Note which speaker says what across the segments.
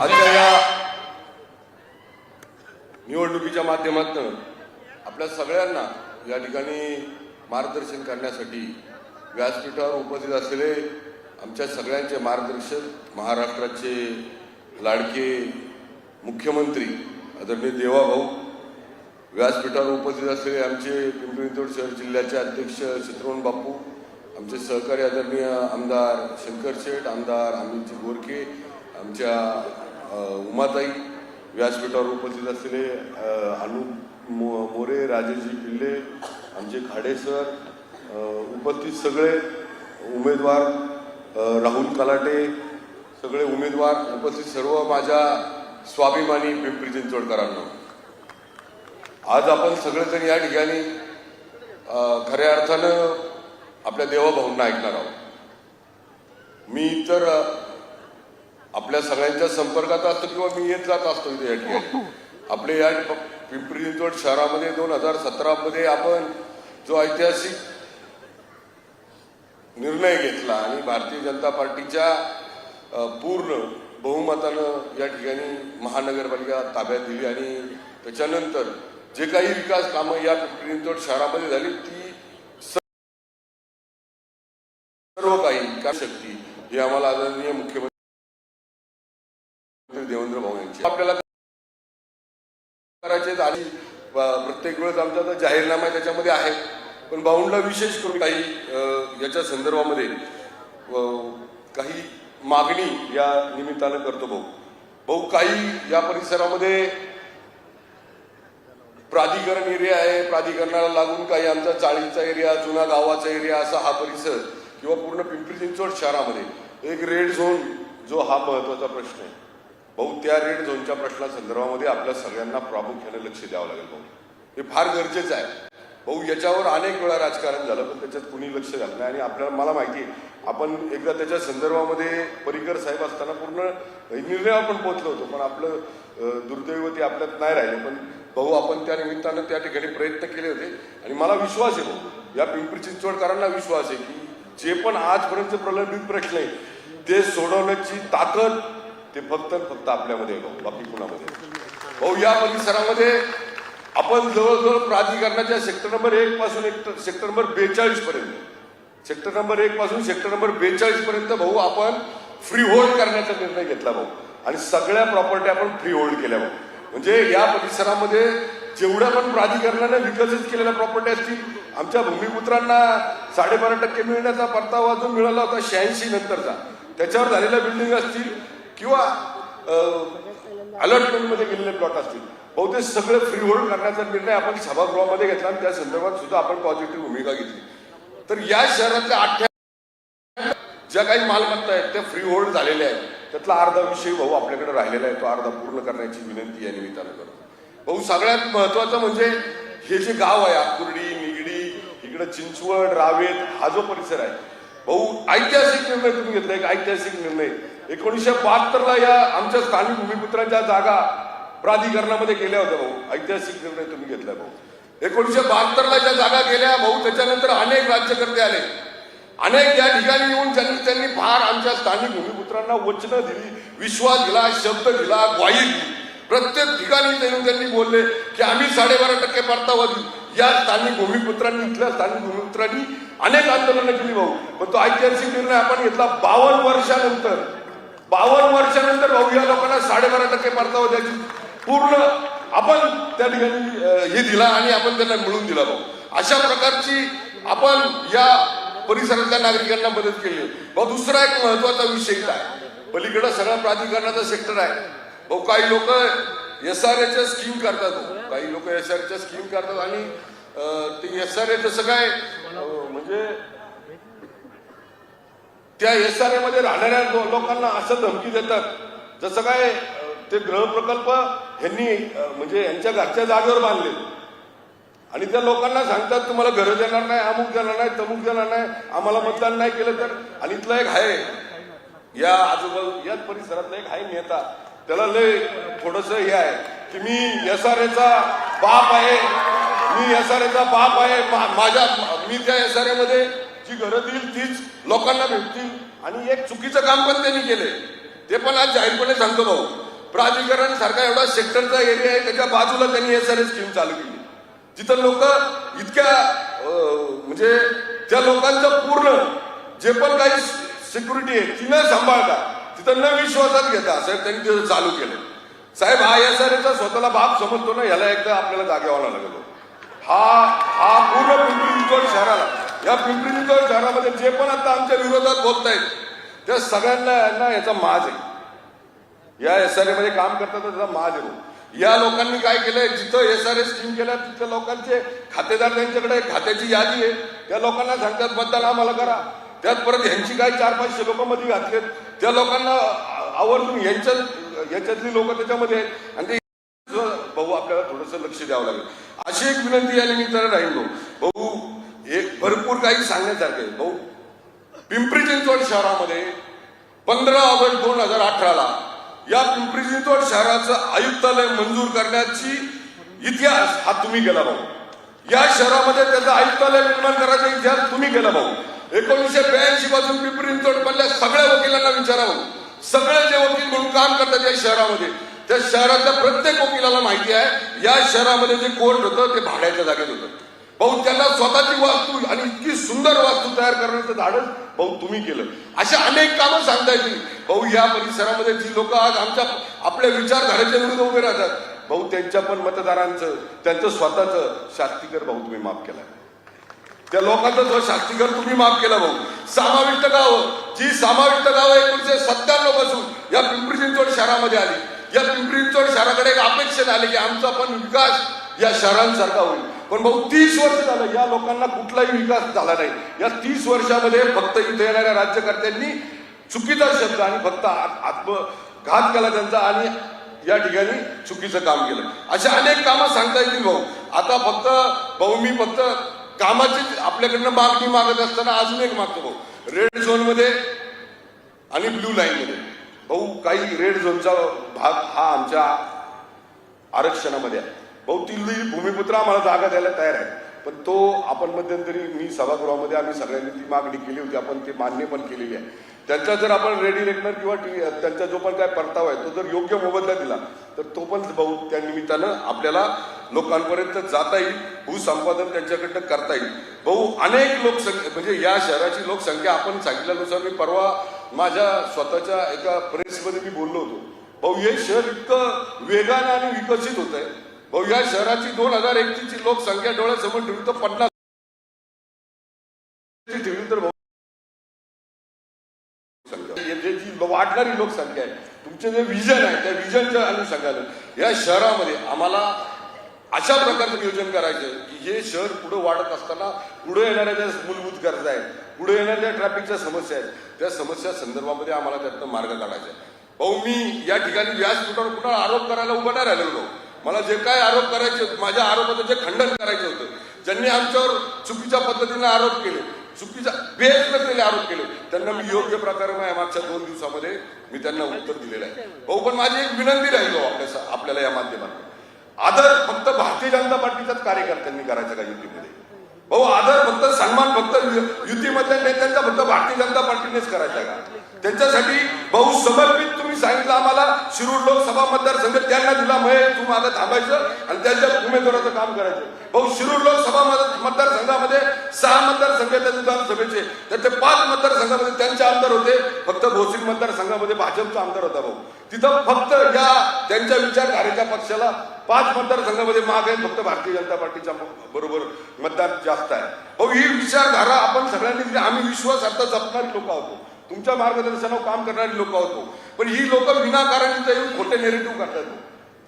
Speaker 1: आजच्या या निवडणुकीच्या माध्यमातून आपल्या सगळ्यांना या ठिकाणी मार्गदर्शन करण्यासाठी व्यासपीठावर उपस्थित असलेले आमच्या सगळ्यांचे मार्गदर्शक महाराष्ट्राचे लाडके मुख्यमंत्री आदरणीय देवाभाऊ व्यासपीठावर उपस्थित असलेले आमचे पिंपरी चिंचवड शहर जिल्ह्याचे अध्यक्ष चित्रवण बापू आमचे सहकारी आदरणीय आमदार शंकर शेठ आमदार अमितजी गोरखे आमच्या उमाताई व्यासपीठावर उपस्थित असलेले अ, अनु मो मोरे राजेजी पिल्ले आमचे खाडे सर उपस्थित सगळे उमेदवार राहुल कलाटे सगळे उमेदवार उपस्थित सर्व माझ्या स्वाभिमानी पिंपरी चिंचवडकरांना. आज आपण सगळेजण या ठिकाणी खऱ्या अर्थानं आपल्या देवाभाऊंना ऐकणार आहोत. मी तर आपल्या सगळ्यांच्या संपर्कात असतो किंवा मी येत जात असतो इथे या ठिकाणी. आपले या पिंपरी चिंचवड शहरामध्ये दोन हजार सतरामध्ये आपण जो ऐतिहासिक निर्णय घेतला आणि भारतीय जनता पार्टीच्या पूर्ण बहुमतानं या ठिकाणी महानगरपालिका ताब्यात दिली आणि त्याच्यानंतर जे काही विकास कामं या पिंपरी चिंचवड शहरामध्ये झाली ती सर्व काही शक्ती ही आम्हाला आदरणीय मुख्यमंत्री देवेंद्र भाऊ यांची आपल्याला करायचे प्रत्येक वेळेस आमचा आता जाहीरनामा आहे त्याच्यामध्ये आहे. पण बाऊंडला विशेष करून काही याच्या संदर्भामध्ये काही मागणी या निमित्तानं करतो भाऊ. भाऊ काही या परिसरामध्ये प्राधिकरण एरिया आहे. प्राधिकरणाला लागून काही आमचा चाळीचा एरिया जुना गावाचा एरिया असा हा परिसर किंवा पूर्ण पिंपरी चिंचवड शहरामध्ये एक रेड झोन जो हा महत्त्वाचा प्रश्न आहे. भाऊ त्या रेड झोनच्या प्रश्नासंदर्भामध्ये आपल्या सगळ्यांना प्रामुख्याने लक्ष द्यावं लागेल भाऊ. हे फार गरजेचं आहे. भाऊ याच्यावर अनेक वेळा राजकारण झालं पण त्याच्यात कुणी लक्ष घालत नाही. आणि आपल्याला मला माहिती आहे आपण एकदा त्याच्या संदर्भामध्ये परिकर साहेब असताना पूर्ण निर्णय आपण पोहोचलो होतो पण आपलं दुर्दैवती आपल्यात नाही राहिले. पण भाऊ आपण त्या निमित्तानं त्या ठिकाणी प्रयत्न केले होते. आणि मला विश्वास आहे भाऊ या पिंपरी चिंचवडकरांना विश्वास आहे की जे पण आजपर्यंत प्रलंबित प्रश्न आहे ते सोडवण्याची ताकद ते फक्त फक्त आपल्यामध्ये बाकी कुणामध्ये? भाऊ या परिसरामध्ये आपण जवळजवळ प्राधिकरणाच्या सेक्टर नंबर एक पासून एक सेक्टर नंबर बेचाळीस पर्यंत सेक्टर नंबर एक पासून सेक्टर नंबर बेचाळीस पर्यंत भाऊ आपण फ्री होल्ड करण्याचा निर्णय घेतला भाऊ. आणि सगळ्या प्रॉपर्टी आपण फ्री होल्ड केल्या भाऊ. म्हणजे या परिसरामध्ये जेवढ्या पण प्राधिकरणाने विकसित केलेल्या प्रॉपर्टी असतील आमच्या भूमिपुत्रांना साडेबारा टक्के मिळण्याचा परतावा जो मिळाला होता शहाऐंशी नंतरचा. त्याच्यावर झालेल्या बिल्डिंग असतील किंवा अलॉटमेंटमध्ये गेलेले प्लॉट असतील. बहुतेक सगळे फ्री होल्ड करण्याचा निर्णय आपण सभागृहामध्ये घेतला आणि त्या संदर्भात सुद्धा आपण पॉझिटिव्ह भूमिका घेतली. तर या शहरातल्या अठ्ठ्या ज्या काही मालमत्ता आहेत त्या फ्री होल्ड झालेल्या आहेत. त्यातला अर्धा विषय भाऊ आपल्याकडे राहिलेला आहे तो अर्धा पूर्ण करण्याची विनंती या निमित्तानं करतो. भाऊ सगळ्यात महत्वाचं म्हणजे हे जे गाव आहे आकुर्डी निगडी इकडे चिंचवड रावेत हा जो परिसर आहे. भाऊ ऐतिहासिक निर्णय तुम्ही घेतला एक ऐतिहासिक निर्णय. एकोणीसशे बहात्तरला या आमच्या स्थानिक भूमिपुत्रांच्या जागा प्राधिकरणामध्ये गेल्या होत्या भाऊ. ऐतिहासिक निर्णय तुम्ही घेतला भाऊ. एकोणीसशे बहात्तरला ज्या जागा गेल्या भाऊ त्याच्यानंतर अनेक राज्यकर्ते आले. अनेक या ठिकाणी येऊन त्यांनी त्यांनी फार आमच्या स्थानिक भूमिपुत्रांना वचनं दिली विश्वास दिला शब्द दिला ग्वाही दिली. प्रत्येक ठिकाणी येऊन त्यांनी बोलले की आम्ही साडेबारा टक्के परतावा देऊ. या स्थानिक भूमिपुत्रांनी इथल्या स्थानिक भूमिपुत्रांनी अनेक आंदोलनं केली भाऊ. पण तो ऐतिहासिक निर्णय आपण घेतला बावन्न वर्षानंतर. बावन्न वर्षानंतर भाऊ या लोकांना साडेबारा टक्के परतावा द्यायची. पूर्ण आपण त्या ठिकाणी हे दिला आणि आपण त्यांना मिळून दिला भाऊ. अशा प्रकारची आपण या परिसरातल्या नागरिकांना मदत केली भाऊ दुसरा एक महत्त्वाचा विषय काय आहे. पलीकडे सगळा प्राधिकरणाचा सेक्टर आहे. भाऊ काही लोक एस आर एच्या स्कीम करतात काही लोक एस आर एच्या स्कीम करतात आणि ते एस आर एच जसं काय म्हणजे त्या एस आरमध्ये राहणाऱ्या लोकांना असं धमकी देतात. जसं काय ते गृह प्रकल्प ह्यांनी म्हणजे यांच्या घरच्या जागेवर बांधले. आणि त्या लोकांना सांगतात तुम्हाला घर देणार नाही अमुक देणार नाही तमुक देणार नाही आम्हाला मतदान नाही केलं तर. आणि इथला एक आहे या आजूबाजू याच परिसरातला एक आहे नेता. त्याला लय थोडस हे आहे की मी एस आर एचा बाप आहे. मी एस आर एचा बाप आहे. मा- माझ्या मी त्या एस आरमध्ये जी घरं देईल तीच लोकांना भेटतील. आणि एक चुकीचं काम पण त्यांनी केलंय. ते पण आज जाहीरपणे सांगतो भाऊ प्राधिकरण सारखा एवढा सेक्टरचा एरिया आहे त्याच्या बाजूला त्यांनी एस आर एस स्कीम चालू केली. जिथं लोक इतक्या म्हणजे त्या लोकांचं पूर्ण जे पण काही सिक्युरिटी आहे ती न सांभाळता तिथं न विश्वासात घेता साहेब त्यांनी तिथं चालू केलं साहेब हा एस आर एचा स्वतःला बाप समजतो ना याला एकदा आपल्याला जागेवाला लागलो. हा हा पूर्ण पिंपरी चिंचवड शहराला. या पिंपरी शहरामध्ये जे पण आता आमच्या विरोधात बोलतायत त्या सगळ्यांना यांना याचा माज आहे. या एस आर ए मध्ये काम करतात त्याचा माज आहे. या लोकांनी काय केलंय जिथं एस आर ए स्कीम केल्या तिथं लोकांचे खातेदार त्यांच्याकडे खात्याची यादी आहे. त्या लोकांना सांगतात मतदान आम्हाला करा. त्यात परत ह्यांची काही चार पाचशे लोक मध्ये घातलेत. त्या लोकांना आवर्जून यांच्या याच्यातली लोक त्याच्यामध्ये आहेत. आणि ते भाऊ आपल्याला थोडस लक्ष द्यावं लागेल. अशी एक विनंती या निमित्तानं राहील भाऊ हे एक भरपूर काही सांगण्यासारखे आहे. भाऊ पिंपरी चिंचवड शहरामध्ये पंधरा ऑगस्ट दोन हजार अठराला या पिंपरी चिंचवड शहराचं आयुक्तालय मंजूर करण्याची इतिहास हा तुम्ही गेला भाऊ. या शहरामध्ये त्याचं आयुक्तालय निर्माण करायचा इतिहास तुम्ही गेला भाऊ. एकोणीसशे ब्याऐंशी पासून पिंपरी चिंचवड मधल्या सगळ्या वकिलांना विचारा सगळे जे वकील म्हणून काम करतात या शहरामध्ये त्या शहराच्या प्रत्येक वकिलाला माहिती आहे या शहरामध्ये जे कोर्ट होतं ते भाड्याच्या जागेत होतं. भाऊ त्यांना स्वतःची वास्तू आणि इतकी सुंदर वास्तू तयार करण्याचं धाडस भाऊ तुम्ही केलं. अशा अनेक कामं सांगता येतील. भाऊ या परिसरामध्ये जी लोक आज आमच्या आपल्या विचारधारेच्या विरुद्ध उभे राहतात भाऊ त्यांच्या पण मतदारांचं त्यांचं स्वतःचं शास्तीकर भाऊ तुम्ही माफ केला. त्या लोकांचा जो शास्तीकर तुम्ही माफ केला भाऊ समाविष्ट गावं जी समाविष्ट गावं एकोणीशे सत्त्याण्णवपासून या पिंपरी चिंचवड शहरामध्ये आली. या पिंपरी चिंचवड शहराकडे एक अपेक्षा आली की आमचा पण विकास या शहरांसारखा होईल. पण भाऊ तीस वर्ष झालं या लोकांना कुठलाही विकास झाला नाही. या तीस वर्षामध्ये फक्त इथे येणाऱ्या राज्यकर्त्यांनी चुकीचा शब्द आणि फक्त आत- आत्मघात केला त्यांचा आणि या ठिकाणी चुकीचं काम केलं. अशा अनेक कामं सांगता येतील भाऊ. आता फक्त भाऊ मी फक्त कामाची आपल्याकडनं मागणी मागत असताना अजून एक मागतो भाऊ. रेड झोनमध्ये आणि ब्ल्यू लाईन मध्ये. भाऊ काही रेड झोनचा भाग हा आमच्या आरक्षणामध्ये आहे. भाऊ तिल्ली भूमिपुत्र आम्हाला जागा द्यायला तयार आहे पण तो आपण मध्यंतरी मी सभागृहामध्ये आम्ही सगळ्यांनी ती मागणी केली होती आपण ते मान्य पण केलेली आहे. त्यांचा जर आपण रेडी रेकनर किंवा टी- त्यांचा जो पण काय परतावा आहे तो जर योग्य मोबदला दिला तर तो पण भाऊ त्या निमित्तानं आपल्याला लोकांपर्यंत जाता येईल भूसंपादन त्यांच्याकडनं करता येईल. भाऊ अनेक लोकसंख्या म्हणजे या शहराची लोकसंख्या आपण सांगितल्यानुसार मी परवा माझ्या स्वतःच्या एका प्रेसमध्ये मी बोललो होतो. भाऊ हे शहर इतकं वेगाने आणि विकसित होत आहे भाऊ या शहराची दोन हजार एकतीस ची लोकसंख्या डोळ्यासमोर ठेवली तर पन्नास ठेवली तर जे जी वाढणारी लोकसंख्या आहे तुमचे जे विजन आहे त्या विजनच्या अनुषंगाने या शहरामध्ये आम्हाला अशा प्रकारचं नियोजन करायचं की हे शहर पुढे वाढत असताना पुढे येणाऱ्या ज्या मूलभूत गरजा आहेत पुढे येणाऱ्या ट्रॅफिकच्या समस्या आहेत त्या समस्या संदर्भामध्ये आम्हाला त्यातनं मार्ग काढायचा आहे. भाऊ मी या ठिकाणी व्यासपीठावर कुणाला आरोप करायला उभा नाही राहिलेलो. मला जे काय आरोप करायचे होते माझ्या आरोपाचं जे खंडन करायचं होतं ज्यांनी आमच्यावर चुकीच्या पद्धतीने आरोप केले चुकीचा बेस नसलेले आरोप केले त्यांना मी योग्य प्रकारे माझ्या मागच्या दोन दिवसामध्ये मी त्यांना उत्तर दिलेलं आहे. भाऊ पण माझी एक विनंती राहील हो, आपल्या आपल्याला या माध्यमातून. आदर फक्त भारतीय जनता पार्टीच्याच कार्यकर्त्यांनी करायचा का युतीमध्ये? भाऊ आदर फक्त सन्मान फक्त युतीमधल्या नेत्यांचा फक्त भारतीय जनता पार्टीनेच करायचा का? त्यांच्यासाठी भाऊ समर्पित तुम्ही सांगितलं आम्हाला शिरूर लोकसभा मतदारसंघ त्यांना दिला मग तू माझं थांबायचं आणि त्यांच्या उमेदवाराचं काम करायचं. भाऊ शिरूर लोकसभा मतदारसंघामध्ये सहा मतदारसंघ आहेत सभेचे तर ते पाच मतदारसंघामध्ये त्यांचे आमदार होते. फक्त भोसरी मतदारसंघामध्ये भाजपचा आमदार होता भाऊ. तिथं फक्त या त्यांच्या विचारधारेच्या पक्षाला पाच मतदारसंघामध्ये माग आहे फक्त भारतीय जनता पार्टीच्या बरोबर मतदान जास्त आहे. भाऊ ही विचारधारा आपण सगळ्यांनी दिली. आम्ही विश्वासार्थ जपणारी लोक आहोत. तुमच्या मार्गदर्शनावर काम करणारी लोक होतो पण ही लोक विनाकारण तिथं येऊन खोटे नेरेटिव्ह करतात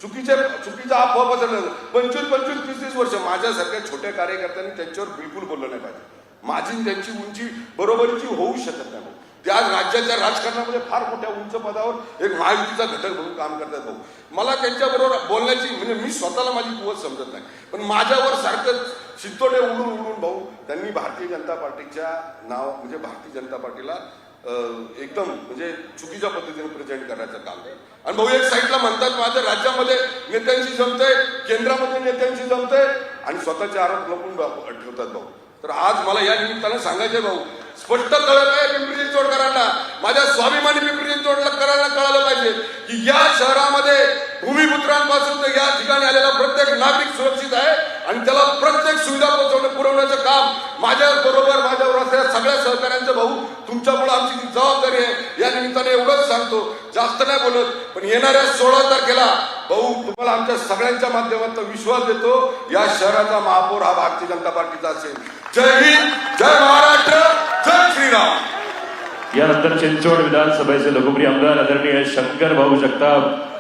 Speaker 1: चुकीचे चुकीचा अफवा पसरला पंचवीस पंचवीस तीस तीस वर्ष माझ्यासारख्या छोट्या कार्यकर्त्यांनी त्यांच्यावर बिलकुल बोललं नाही पाहिजे. माझी त्यांची उंची बरोबरीची होऊ शकत नाही भाऊ. राज्याच्या राजकारणामध्ये फार मोठ्या उंच पदावर एक महायुतीचा घटक म्हणून काम करतात भाऊ. मला त्यांच्याबरोबर बोलण्याची म्हणजे मी स्वतःला माझी कुवत समजत नाही. पण माझ्यावर सारखं शितोडे उडून उडून भाऊ त्यांनी भारतीय जनता पार्टीच्या नाव म्हणजे भारतीय जनता पार्टीला एकदम म्हणजे चुकीच्या पद्धतीने प्रेझेंट करायचं काम. आहे आणि भाऊ एक साईडला म्हणतात माझ्या राज्यामध्ये नेत्यांशी जमतंय केंद्रामध्ये नेत्यांशी जमतंय आणि स्वतःचे आरोप लपून ठेवतात भाऊ. तर आज मला या निमित्तानं सांगायचे भाऊ स्पष्ट कळत आहे पिंपरी चिंचवडकरांना. माझ्या स्वाभिमानी पिंपरी चिंचवडकरांना कळालं पाहिजे की या शहरामध्ये भूमिपुत्रांपासून तर या ठिकाणी आलेला प्रत्येक नागरिक सुरक्षित आहे. आणि त्याला प्रत्येक सुविधा पोहोचवणे पुरवण्याचं काम माझ्या बरोबर माझ्यावर असलेल्या सगळ्या सहकाऱ्यांचं भाऊ तुमच्यामुळे आमची जबाबदारी आहे या निमित्ताने एवढंच सांगतो. जास्त नाही बोलत पण येणाऱ्या सोळा तारखेला भाऊ तुम्हाला आमच्या सगळ्यांच्या माध्यमातून विश्वास देतो या शहराचा महापौर हा भारतीय जनता पार्टीचा असेल. जय हिंद जय महाराष्ट्र जय श्रीराम.
Speaker 2: यानंतर चिंचवड विधानसभेचे लोकप्रिय आमदार आदरणीय शंकर भाऊ जगताप.